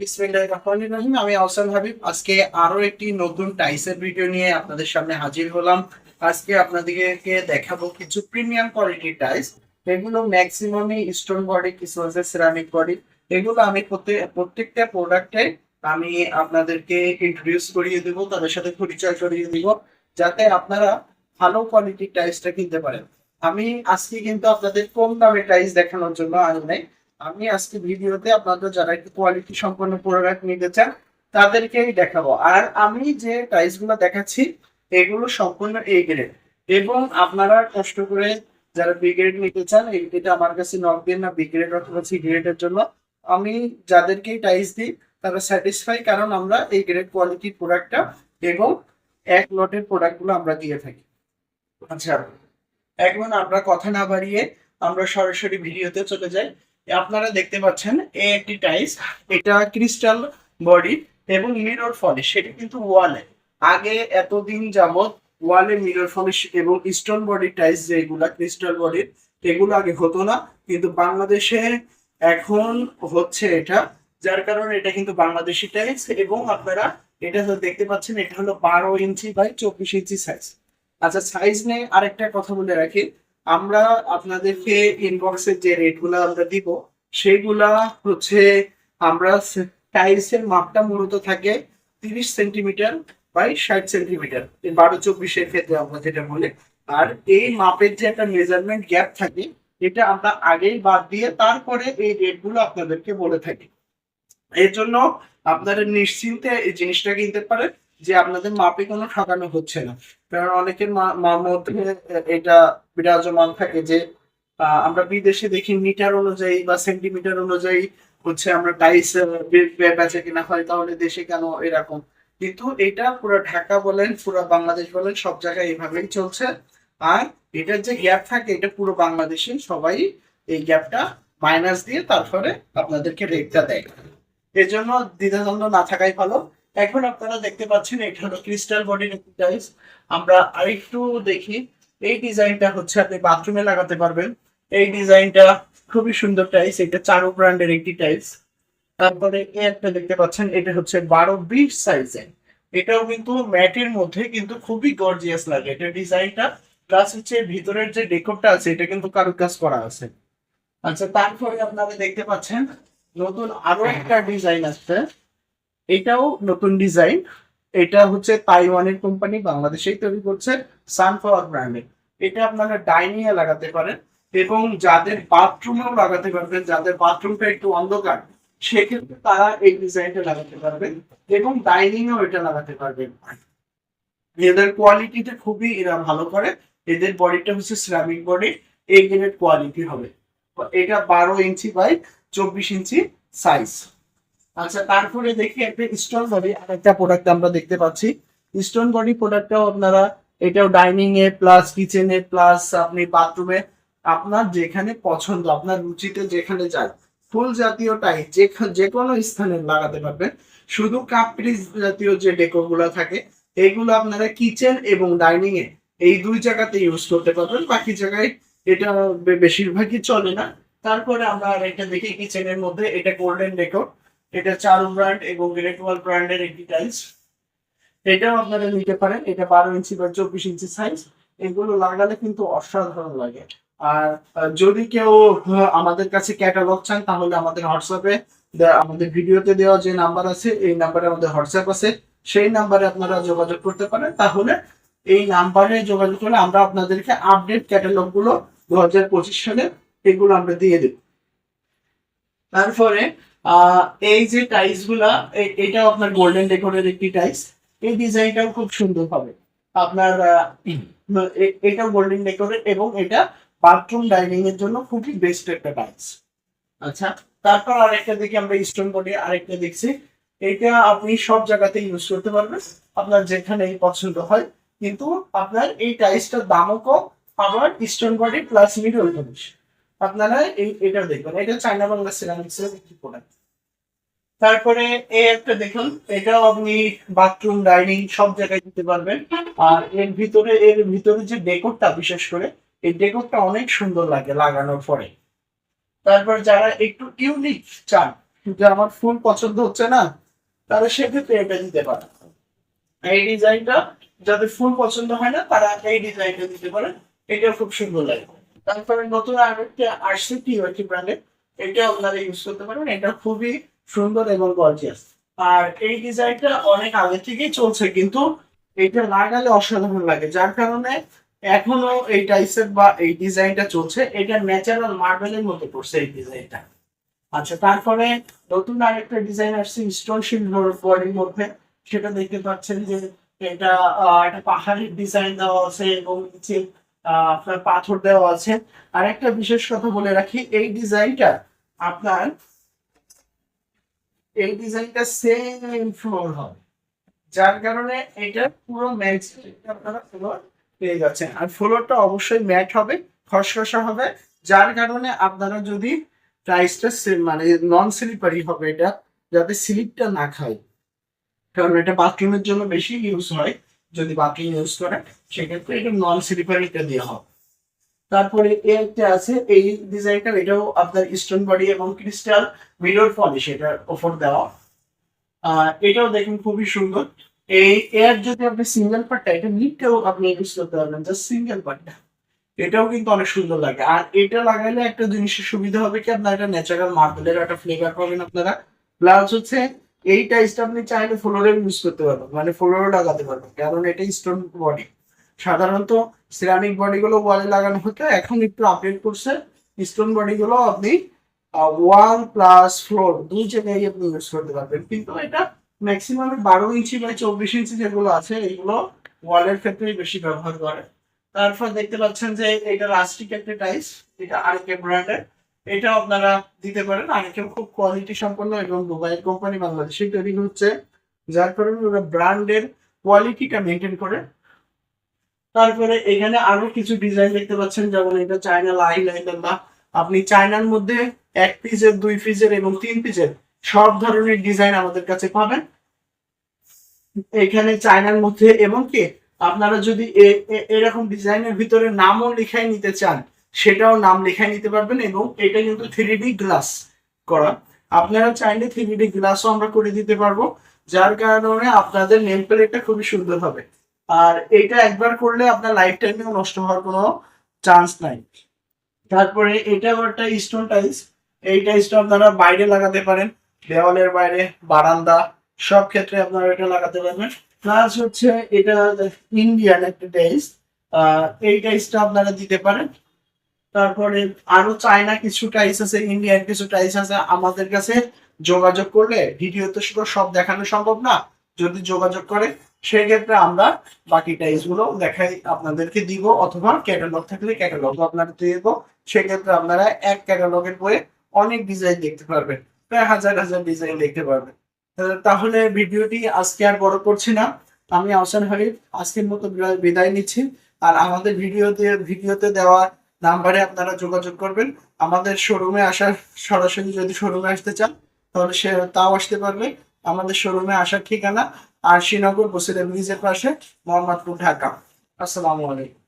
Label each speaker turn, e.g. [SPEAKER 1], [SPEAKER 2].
[SPEAKER 1] হাজির হলাম। আজকে স্টোন বডি কিছু প্রত্যেকটা প্রোডাক্টে আমি আপনাদেরকে ইন্ট্রোডিউস করিয়ে দেবো, তাদের সাথে পরিচয় করিয়ে দিব, যাতে আপনারা ভালো কোয়ালিটির টাইসটা কিনতে পারেন। আমি আজকে কিন্তু আপনাদের কম দামে টাইস দেখানোর জন্য আনি আমি আজকে ভিডিওতে আপনাদের যারা একটু কোয়ালিটি সম্পন্ন প্রোডাক্ট নিতে চান, তাদেরকেই দেখাবো। আর আমি যে টাইলসগুলো দেখাচ্ছি, এগুলো সম্পূর্ণ এ গ্রেড এবং আপনারা কষ্ট করে যারা বি গ্রেড নিতে চান এই- এটা আমার কাছে নক দিন না বি গ্রেড অথবা সি গ্রেডের জন্য। আমি যাদেরকেই টাইলস দিই, তারা স্যাটিসফাই কারণ আমরা এই গ্রেড কোয়ালিটির প্রোডাক্টটা এবং এক লটের প্রোডাক্টগুলো আমরা দিয়ে থাকি। আচ্ছা এখন আমরা কথা না বাড়িয়ে আমরা সরাসরি ভিডিওতে চলে যাই। আপনারা দেখতে পাচ্ছেন এই একটি এটা ক্রিস্টাল বডি এবং মিরর পলিশ, সেটা কিন্তু ওয়ালে। আগে এতদিন যাবত ওয়ালে মিরর পলিশ এবং স্টোন বডি টাইলস যেগুলা, ক্রিস্টাল বডির এগুলো আগে হতো না, কিন্তু বাংলাদেশে এখন হচ্ছে এটা, যার কারণে এটা কিন্তু বাংলাদেশি টাইলস এবং আপনারা এটা দেখতে পাচ্ছেন, এটা হলো বারো ইঞ্চি বাই চব্বিশ ইঞ্চি সাইজ আচ্ছা সাইজ নিয়ে আরেকটা কথা বলে রাখি আমরা আপনাদেরকে ইনবক্সে যে রেটগুলো আমরা দিব, সেগুলা হচ্ছে আমরা টাইলসের মাপটা মূলত থাকে তিরিশ সেন্টিমিটার বাই ষাট সেন্টিমিটার বারো চব্বিশের ক্ষেত্রে আমরা যেটা বলি। আর এই মাপের যে একটা মেজারমেন্ট গ্যাপ থাকে, এটা আমরা আগেই বাদ দিয়ে তারপরে এই রেটগুলো আপনাদেরকে বলে থাকি। এর জন্য আপনারা নিশ্চিন্তে এই জিনিসটা কিনতে পারেন। যে আপনাদের মাপে কোনো ঠকানো হচ্ছে না। কারণ অনেকের মধ্যে এটা বিরাজমান থাকে যে আমরা বিদেশে দেখি মিটার অনুযায়ী বা সেন্টিমিটার অনুযায়ী হচ্ছে আমরা টাইস বেচা কিনা হয়, তাহলে দেশে কেন এরকম? কিন্তু এটা পুরো ঢাকা বলেন, পুরো বাংলাদেশ বলেন, সব জায়গায় এইভাবেই চলছে। আর এটার যে গ্যাপ থাকে, এটা পুরো বাংলাদেশে সবাই এই গ্যাপটা মাইনাস দিয়ে তারপরে আপনাদেরকে রেটটা দেয়। এজন্য জন্য দ্বিধাদ্বন্দ্ব না থাকাই ভালো। এখন আপনারা দেখতে পাচ্ছেন, এটা হলো ক্রিস্টাল বডির একটি টাইলস আমরা আরেকটু দেখি, এই ডিজাইনটা হচ্ছে আপনি বাথরুমে লাগাতে পারবেন। এই ডিজাইনটা খুবই সুন্দর টাইলস এটা চারু ব্র্যান্ডের একটি টাইলস তারপরে এই একটা দেখতে পাচ্ছেন, এটা হচ্ছে বারো বিশ সাইজের এটাও কিন্তু ম্যাটের মধ্যে, কিন্তু খুবই গর্জিয়াস লাগে। এটা ডিজাইনটা প্লাস হচ্ছে ভিতরের যে ডেকোরটা আছে, এটা কিন্তু কারুকাজ করা আছে। আচ্ছা তারপরে আপনারা দেখতে পাচ্ছেন, নতুন আরও একটা ডিজাইন আসছে। এটাও নতুন ডিজাইন। এটা হচ্ছে তাইওয়ানের কোম্পানি বাংলাদেশেই তৈরি করছে সানফ্লাওয়ার ব্র্যান্ডের এটা আপনারা ডাইনিং এ লাগাতে পারেন এবং যাদের বাথরুমেও লাগাতে পারবেন, যাদের বাথরুমটা একটু অন্ধকার, সেক্ষেত্রে তারা এই ডিজাইনটা লাগাতে পারবেন এবং ডাইনিং এও এটা লাগাতে পারবেন। এদের কোয়ালিটিটা খুবই এরা ভালো করে, এদের বডিটা হচ্ছে সিরামিক বডি এই কোয়ালিটি হবে। এটা বারো ইঞ্চি বাই চব্বিশ ইঞ্চি সাইজ আচ্ছা তারপরে দেখি একটা স্টোন বডি আর একটা প্রোডাক্ট আমরা দেখতে পাচ্ছি। স্টোন বডি প্রোডাক্টটাও আপনারা এটাও ডাইনিং এ প্লাস কিচেনে প্লাস আপনি বাথরুমে আপনার যেখানে পছন্দ, আপনার রুচিতে যেখানে যায় ফুল জাতীয় টাই, যে কোনো স্থানে লাগাতে পারবেন। শুধু কাপ্রিজ জাতীয় যে ডেকোরগুলো থাকে এইগুলো আপনারা কিচেন এবং ডাইনিং এ এই দুই জায়গাতে ইউজ করতে পারবেন। বাকি জায়গায় এটা বেশিরভাগই চলে না। তারপরে আমরা আরেকটা দেখি কিচেনের মধ্যে, এটা গোল্ডেন ডেকোর এটা চারু ব্র্যান্ড এবং গ্রেট ব্র্যান্ডের একটি টাইলস এটাও আপনারা নিতে পারেন। এটা বারো ইঞ্চি বা চব্বিশ ইঞ্চি সাইজ এগুলো লাগালে কিন্তু অসাধারণ লাগে। আর যদি কেউ আমাদের কাছে ক্যাটালগ চান, তাহলে আমাদের হোয়াটসঅ্যাপে আমাদের ভিডিওতে দেওয়া যে নাম্বার আছে, এই নাম্বারে আমাদের হোয়াটসঅ্যাপ আছে। সেই নাম্বারে আপনারা যোগাযোগ করতে পারেন। তাহলে এই নাম্বারে যোগাযোগ করলে আমরা আপনাদেরকে আপডেট ক্যাটালগগুলো দু হাজার পঁচিশ সালে এগুলো আমরা দিয়ে দেব। তারপরে এই যে টাইলসগুলা এটাও আপনার গোল্ডেন ডেকোরের একটি টাইলস এই ডিজাইনটাও খুব সুন্দর হবে। আপনার আহ, এ- এটাও গোল্ডেন ডেকোরের এবং এটা বাথরুম ডাইনিং এর জন্য খুবই বেস্ট একটা টাইলস আচ্ছা তারপর আরেকটা দেখি আমরা স্টোন বডি আরেকটা দেখছি। এটা আপনি সব জায়গাতে ইউজ করতে পারবেন। আপনার যেখানেই পছন্দ হয়। কিন্তু আপনার এই টাইলসটার দামও কম। আবার stone body plus middle polish আপনারা এটা দেখবেন এটা চায়না বাংলা সিরামিক্স এর একটি প্রোডাক্ট তারপরে এই একটা দেখুন, এটাও আপনি বাথরুম ডাইনিং সব জায়গায় দিতে পারবেন। আর এর ভিতরে এর ভিতরে যে ডেকোরটা বিশেষ করে, এই ডেকোরটা অনেক সুন্দর লাগে লাগানোর পরে। তারপর যারা একটু ইউনিক চান, যে আমার ফুল পছন্দ হচ্ছে না, তারা সেক্ষেত্রে এটা দিতে পারে এই ডিজাইনটা যাদের ফুল পছন্দ হয় না, তারা এই ডিজাইনটা দিতে পারে এটা খুব সুন্দর লাগে। তারপরে নতুন আরেকটা আসছে টিওটি ব্র্যান্ডের এটা আপনারা ইউজ করতে পারেন এটা খুবই সুন্দর এবং গর্জিয়াস আর এই ডিজাইনটা অনেক আগে থেকেই চলছে, কিন্তু এটা লাগালে অসাধারণ লাগে। যার কারণে এখনও এই টাইসের বা এই ডিজাইনটা চলছে, এটা ন্যাচারাল মার্বেলের মতো পড়ছে এই ডিজাইনটা আচ্ছা তারপরে নতুন আরেকটা ডিজাইন আসছে স্টোন সিলভার বডির মধ্যে। সেটা দেখতে পাচ্ছেন যে এটা একটা পাহাড়ের ডিজাইন দেওয়া আছে এবং নিচে আপনার পাথর দেওয়া আছে। আর একটা বিশেষ কথা বলে রাখি, এই ডিজাইনটা আপনার, এই ডিজাইনটা সেম ফ্লোর হবে। যার কারণে এটা পুরো ম্যাচ আপনারা ফ্লোর পেয়ে যাচ্ছেন। আর ফ্লোরটা অবশ্যই ম্যাট হবে, খসখসা হবে। যার কারণে আপনারা যদি প্রাইসটা মানে নন স্লিপারি হবে এটা, যাতে স্লিপটা না খায়। কারণ এটা বাথরুমের জন্য বেশি ইউজ হয়। যদি বাথরুম ইউজ করে সেক্ষেত্রে এটা নন স্লিপারিটা দেওয়া হবে। তারপরে এই একটা আছে, এই ডিজাইনটা এটাও আপনার স্টোন বডি এবং ক্রিস্টাল মিরর পলিশ এটার ওপর দেওয়া। এটাও দেখুন খুবই সুন্দর। এই, এর যদি আপনি সিঙ্গেল পার্টটা এটা নিটেও আপনি ইউজ করতে পারবেন জাস্ট সিঙ্গেল পার্টটা এটাও কিন্তু অনেক সুন্দর লাগে। আর এটা লাগাইলে একটা জিনিসের সুবিধা হবে কি, আপনার একটা ন্যাচারাল মার্বেলের একটা ফ্লেভার পাবেন আপনারা। প্লাস হচ্ছে এই টাইসটা আপনি চাইলে ফ্লোরে ইউজ করতে পারবেন মানে ফ্লোরে লাগাতে পারবেন, কারণ এটা স্টোন বডি সাধারণত সিরামিক বডি গুলো ওয়ালে লাগানো হতো, এখন একটু আপডেট করছে স্টোন বডি গুলো আপনি ওয়াল প্লাস ফ্লোর দুই জায়গায় আপনি ইউজ করতে পারবেন। কিন্তু এটা ম্যাক্সিমাম বারো ইঞ্চি বা চব্বিশ ইঞ্চি যেগুলো আছে, এগুলো ওয়ালের ক্ষেত্রেই বেশি ব্যবহার করে। তারপর দেখতে পাচ্ছেন যে এটা রাস্টিক একটা টাইস এটা আরকে ব্র্যান্ডের এটা আপনারা দিতে পারেন। আরকে খুব কোয়ালিটি সম্পন্ন এবং দুবাইয়ের কোম্পানি বাংলাদেশে তৈরি হচ্ছে। যার কারণে ওরা ব্র্যান্ডের কোয়ালিটিটা মেনটেন করে। তারপরে এখানে আরও কিছু ডিজাইন দেখতে পাচ্ছেন, যেমন এটা চায়না লাই বা আপনি চায়নার মধ্যে এক পিসের দুই পিসের এবং তিন পিসের সব ধরনের ডিজাইন আমাদের কাছে পাবেন। এখানে চায়নার মধ্যে এবং কি, আপনারা যদি এরকম ডিজাইনের ভিতরে নামও লিখাই নিতে চান সেটাও নাম লিখাই নিতে পারবেন এবং এটা কিন্তু থ্রি ডি গ্লাস করা। আপনারা চাইলে থ্রি ডি গ্লাসও আমরা করে দিতে পারব, যার কারণে আপনাদের নেম প্লেটটা খুবই সুন্দর হবে। আর এটা একবার করলে আপনার লাইফ টাইমেও নষ্ট হওয়ার কোনো চান্স নাই। তারপরে এটা একটা স্টোন টাইলস এই টাইলসটা আপনারা বাইরে লাগাতে পারেন, দেওয়ালের বাইরে, বারান্দা, সব ক্ষেত্রে আপনারা এটা লাগাতে পারবেন। প্লাস হচ্ছে এটা ইন্ডিয়ান একটা টাইলস এই টাইলসটা আপনারা দিতে পারেন। তারপরে আরও চায়না কিছু টাইলস আছে ইন্ডিয়ান কিছু টাইলস আছে, আমাদের কাছে যোগাযোগ করলে ভিডিওতে শুধু সব দেখানো সম্ভব না, যদি যোগাযোগ করে, সেক্ষেত্রে আমরা বাকি টাইলসগুলো দেখাই আপনাদেরকে দিব, অথবা ক্যাটালগ থাকলে ক্যাটালগ আপনাদের দিয়ে দেবো। সেক্ষেত্রে আপনারা এক ক্যাটালগের বইয়ে অনেক ডিজাইন দেখতে পারবেন, প্রায় হাজার হাজার ডিজাইন দেখতে পারবেন। তাহলে ভিডিওটি আজকে আর বড় করছি না। আমি আহসান হাবিব, আজকের মতো বিদায় নিচ্ছি। আর আমাদের ভিডিওতে ভিডিওতে দেওয়া নাম্বারে আপনারা যোগাযোগ করবেন। আমাদের শোরুমে আসার সরাসরি যদি শোরুমে আসতে চান, তাহলে সে তাও আসতে পারবে। আমাদের শোরুমে আসার ঠিকানা আর শ্রীনগর বসিরের ব্রিজের পাশে, মোহাম্মদপুর, ঢাকা। আসসালামু আলাইকুম।